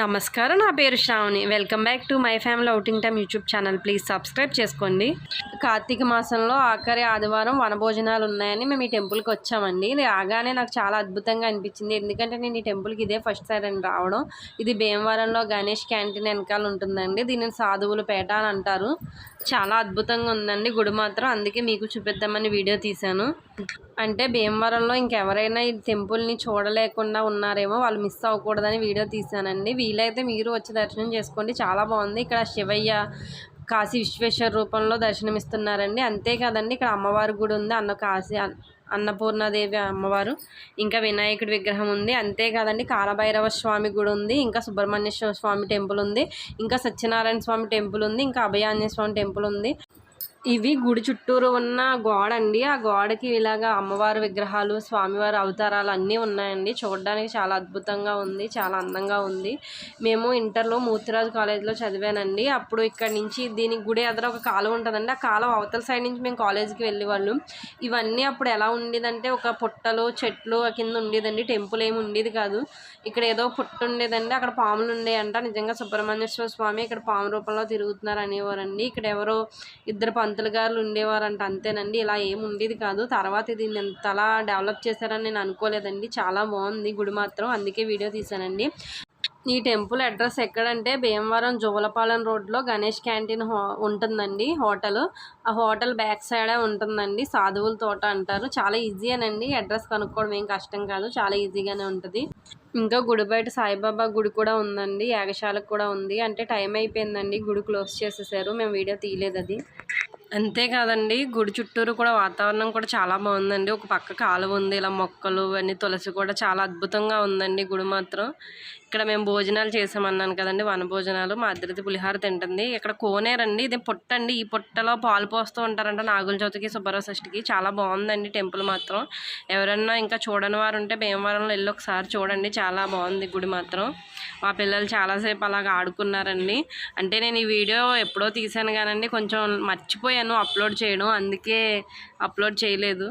నమస్కారం నా పేరు Sravani. Welcome back to my family outing time YouTube channel. Please subscribe చేసుకోండి. కార్తీక మాసంలో ఆఖరి ఆదివారం వనభోజనాలు ఉన్నాయని మేము ఈ టెంపుల్కి వచ్చామండి. ఇది రాగానే నాకు చాలా అద్భుతంగా అనిపించింది. ఎందుకంటే నేను ఈ టెంపుల్కి ఇదే ఫస్ట్ సారి అని రావడం. ఇది భీమవరంలో గణేష్ క్యాంటీన్ వెనకాల ఉంటుందండి. దీనిని సాధువుల పేట అని అంటారు. చాలా అద్భుతంగా ఉందండి గుడి మాత్రం. అందుకే మీకు చూపిద్దామని వీడియో తీశాను. అంటే భీమవరంలో ఇంకెవరైనా ఈ టెంపుల్ని చూడలేకుండా ఉన్నారేమో వాళ్ళు మిస్ అవ్వకూడదని వీడియో తీశానండి. వీలైతే మీరు వచ్చి దర్శనం చేసుకోండి. చాలా బాగుంది. ఇక్కడ శివయ్య కాశీ విశ్వేశ్వర రూపంలో దర్శనమిస్తున్నారండి. అంతేకాదండి ఇక్కడ అమ్మవారి గుడి ఉంది. అన్న కాశీ అన్నపూర్ణాదేవి అమ్మవారు. ఇంకా వినాయకుడి విగ్రహం ఉంది. అంతేకాదండి కాలభైరవ స్వామి గుడి ఉంది. ఇంకా సుబ్రహ్మణ్యేశ్వర స్వామి టెంపుల్ ఉంది. ఇంకా సత్యనారాయణ స్వామి టెంపుల్ ఉంది. ఇంకా అభయాంజనేయ స్వామి టెంపుల్ ఉంది. ఇవి గుడి చుట్టూరు ఉన్న గోడ అండి ఆ గోడకి ఇలాగా అమ్మవారి విగ్రహాలు స్వామివారి అవతారాలు అన్నీ ఉన్నాయండి. చూడడానికి చాలా అద్భుతంగా ఉంది చాలా అందంగా ఉంది. మేము ఇంటర్లో మూర్తిరాజు కాలేజ్లో చదివానండి. అప్పుడు ఇక్కడ నుంచి దీనికి గుడి ఎదుర ఒక కాలం ఉంటుందండి. ఆ కాలం అవతల సైడ్ నుంచి మేము కాలేజీకి వెళ్ళేవాళ్ళు. ఇవన్నీ అప్పుడు ఎలా ఉండేదంటే ఒక పుట్టలు చెట్లు కింద ఉండేదండి. టెంపుల్ ఏమి ఉండేది కాదు. ఇక్కడ ఏదో పుట్ట ఉండేదండి. అక్కడ పాములు ఉండేయంట. నిజంగా సుబ్రహ్మణ్యేశ్వర స్వామి ఇక్కడ పాము రూపంలో తిరుగుతున్నారు అనేవారండి ఇక్కడ ఎవరో ఇద్దరు పంతులు గారులు ఉండేవారంట అంతేనండి. ఇలా ఏమి ఉండేది కాదు. తర్వాత ఇది ఎంతలా డెవలప్ చేశారని నేను అనుకోలేదండి. చాలా బాగుంది గుడి మాత్రం. అందుకే వీడియో తీశానండి. ఈ టెంపుల్ అడ్రస్ ఎక్కడంటే భీమవరం జోలపాలెం రోడ్లో గణేష్ క్యాంటీన్ హో ఉంటుందండి హోటల్. ఆ హోటల్ బ్యాక్ సైడే ఉంటుందండి. సాధువుల తోట అంటారు. చాలా ఈజీ అనండి. అడ్రస్ కనుక్కోవడం ఏం కష్టం కాదు. చాలా ఈజీగానే ఉంటుంది. ఇంకా గుడి బయట సాయిబాబా గుడి కూడా ఉందండి. యాగశాలకు కూడా ఉంది. అంటే టైం అయిపోయిందండి. గుడి క్లోజ్ చేసేసారు. మేము వీడియో తీయలేదు అది. అంతేకాదండి గుడి చుట్టూరు కూడా వాతావరణం కూడా చాలా బాగుందండి. ఒక పక్క కాలువ ఉంది ఇలా మొక్కలు అన్నీ తులసి కూడా చాలా అద్భుతంగా ఉందండి గుడి మాత్రం. ఇక్కడ మేము భోజనాలు చేసామన్నాను కదండి వన భోజనాలు మా అద్దరిది పులిహార తింటుంది. ఇక్కడ కోనేరండి ఇది పుట్ట అండి ఈ పుట్టలో పాలు పోస్తూ ఉంటారంట నాగుల చవితికి సుబ్బరావ షష్ఠికి. చాలా బాగుందండి టెంపుల్ మాత్రం. ఎవరన్నా ఇంకా చూడని వారు ఉంటే భీమవరంలో వెళ్ళి ఒకసారి చూడండి చాలా బాగుంది గుడి మాత్రం. మా పిల్లలు చాలాసేపు అలాగ ఆడుకున్నారండి. అంటే నేను ఈ వీడియో ఎప్పుడో తీసాను కానండి కొంచెం మర్చిపోయాను అప్లోడ్ చేయడం అందుకే అప్లోడ్ చేయలేదు.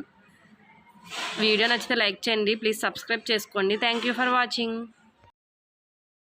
వీడియో నచ్చితే లైక్ చేయండి ప్లీజ్ సబ్స్క్రైబ్ చేసుకోండి. Thank for watching.